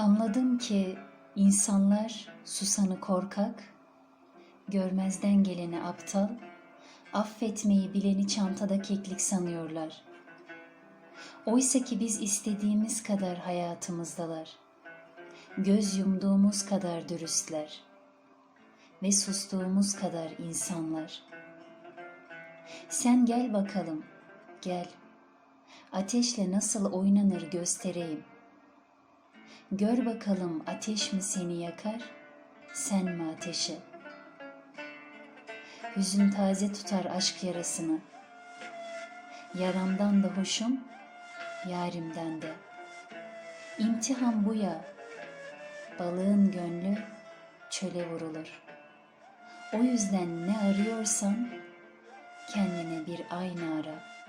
Anladım ki insanlar susanı korkak, görmezden geleni aptal, affetmeyi bileni çantada keklik sanıyorlar. Oysa ki biz istediğimiz kadar hayatımızdalar. Göz yumduğumuz kadar dürüstler ve sustuğumuz kadar insanlar. Sen gel bakalım, gel. Ateşle nasıl oynanır göstereyim. Gör bakalım ateş mi seni yakar, sen mi ateşi? Hüzün taze tutar aşk yarasını. Yaramdan da hoşum, yarimden de. İmtihan bu ya, balığın gönlü çöle vurulur. O yüzden ne arıyorsan kendine bir ayna ara.